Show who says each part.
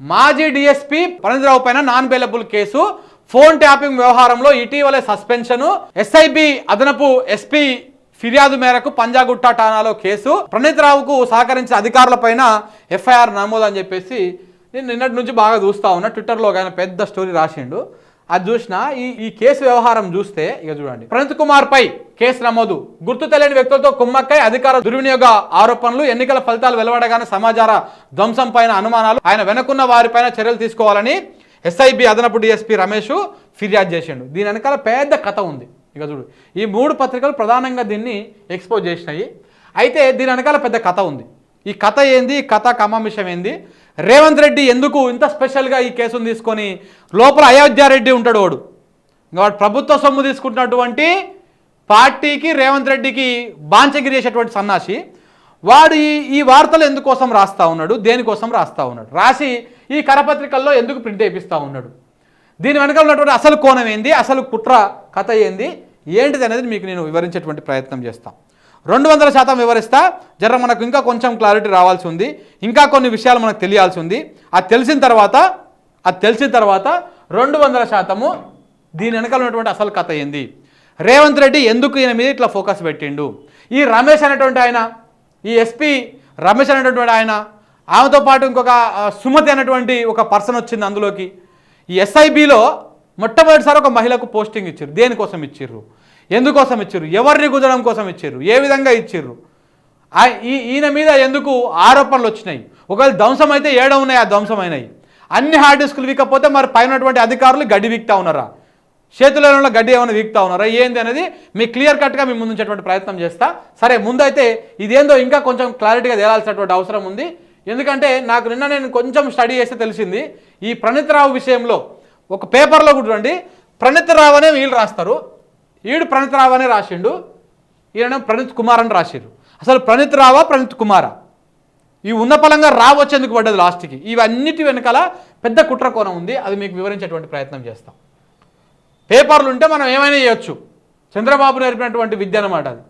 Speaker 1: మాజీ డిఎస్పీ ప్రణీతిరావు పైన non bailable case phone tapping వ్యవహారంలో ఇటీవలే సస్పెన్షన్ ఎస్ఐబి అదనపు ఎస్పీ ఫిర్యాదు మేరకు పంజాగుట్ట ఠాణాలో కేసు ప్రణీతిరావుకు సహకరించిన అధికారులపైన ఎఫ్ఐఆర్ నమోదు అని చెప్పేసి నేను నిన్నటి నుంచి బాగా చూస్తా ఉన్నా. ట్విట్టర్లో ఒక ఆయన పెద్ద స్టోరీ రాసిండు. అది చూసిన ఈ ఈ కేసు వ్యవహారం చూస్తే ఇక చూడండి. ప్రణీత్ కుమార్ పై కేసు నమోదు. గుర్తు తెలియని వ్యక్తులతో కుమ్మక్కై అధికార దుర్వినియోగ ఆరోపణలు ఎన్నికల ఫలితాలు వెలువడగానే సమాచార ధ్వంసం పైన అనుమానాలు. ఆయన వెనుకున్న వారిపైన చర్యలు తీసుకోవాలని ఎస్ఐబి అదనపు డిఎస్పీ రమేష్ ఫిర్యాదు చేసిండు. దీని వెనకాల పెద్ద కథ ఉంది. ఇక చూడు. ఈ మూడు పత్రికలు ప్రధానంగా దీన్ని ఎక్స్పోజ్ చేసినాయి. అయితే దీని వెనకాల పెద్ద కథ ఉంది. ఈ కథ ఏంది? ఈ కథ కమామిషం ఏంది? రేవంత్ రెడ్డి ఎందుకు ఇంత స్పెషల్గా ఈ కేసును తీసుకొని లోపల అయోధ్యారెడ్డి ఉంటాడు వాడు? వాడు ప్రభుత్వ సొమ్ము తీసుకుంటున్నటువంటి పార్టీకి రేవంత్ రెడ్డికి బాంచగిరి చేసేటువంటి సన్నాసి వాడు ఈ ఈ వార్తలు ఎందుకోసం రాస్తా ఉన్నాడు? దేనికోసం రాస్తా ఉన్నాడు? రాసి ఈ కరపత్రికల్లో ఎందుకు ప్రింట్ చేపిస్తూ ఉన్నాడు? దీని వెనక ఉన్నటువంటి అసలు కోణం ఏంది? అసలు కుట్ర కథ ఏంది? ఏంటిది అనేది మీకు నేను వివరించేటువంటి ప్రయత్నం చేస్తాను రెండు వందల శాతం వివరిస్తా. జర మనకు ఇంకా కొంచెం క్లారిటీ రావాల్సి ఉంది. ఇంకా కొన్ని విషయాలు మనకు తెలియాల్సి ఉంది. అది తెలిసిన తర్వాత అది తెలిసిన తర్వాత రెండు వందల శాతము దీని వెనకాల ఉన్నటువంటి అసలు కథ ఏంది? రేవంత్ రెడ్డి ఎందుకు ఈయన మీద ఇట్లా ఫోకస్ పెట్టిండు? ఈ రమేష్ అనేటువంటి ఆయన ఈ ఎస్పీ రమేష్ అనేటువంటి ఆయన ఆమెతో పాటు ఇంకొక సుమతి అనేటువంటి ఒక పర్సన్ వచ్చింది అందులోకి. ఈ ఎస్ఐబిలో మొట్టమొదటిసారి ఒక మహిళకు పోస్టింగ్ ఇచ్చారు. దేనికోసం ఇచ్చిర్రు ఎందుకోసం ఇచ్చిర్రు ఎవరిని కుదరడం కోసం ఇచ్చిర్రు ఏ విధంగా ఇచ్చిర్రు ఈ ఈయన మీద ఎందుకు ఆరోపణలు వచ్చినాయి? ఒకవేళ ధ్వంసం అయితే ఏడ ఉన్నాయి? ఆ ధ్వంసం అయినాయి. అన్ని హార్డ్ డిస్కులు వీకపోతే మరి పైన అధికారులు గడ్డి వీక్తా ఉన్నారా? చేతులలో ఉన్న గడ్డి ఏమైనా వీక్తా ఉన్నారా? ఏంది అనేది మీ క్లియర్ కట్గా మీ ముందుంచేటువంటి ప్రయత్నం చేస్తా. సరే ముందైతే ఇదేందో ఇంకా కొంచెం క్లారిటీగా తేలాల్సినటువంటి అవసరం ఉంది. ఎందుకంటే నాకు నిన్న నేను కొంచెం స్టడీ చేస్తే తెలిసింది ఈ ప్రణీత్ రావు విషయంలో ఒక పేపర్లో కూడా చూడండి ప్రణీత్ రావు అనే వీళ్ళు రాస్తారు. ఈడు ప్రణీత్ రావు అనే రాసిండు. ఈయన ప్రణీత్ కుమార్ అని రాసిర్రు అసలు ప్రణీత్ రావా ప్రణీత్ కుమారా? ఈ ఉన్న పలంగా రావు వచ్చేందుకు పడ్డది లాస్ట్కి. ఇవన్నిటి వెనకాల పెద్ద కుట్ర కోణం ఉంది. అది మీకు వివరించేటువంటి ప్రయత్నం చేస్తాం. పేపర్లు ఉంటే మనం ఏమైనా చేయొచ్చు. చంద్రబాబు నేర్పినటువంటి విద్య అనమాట అది.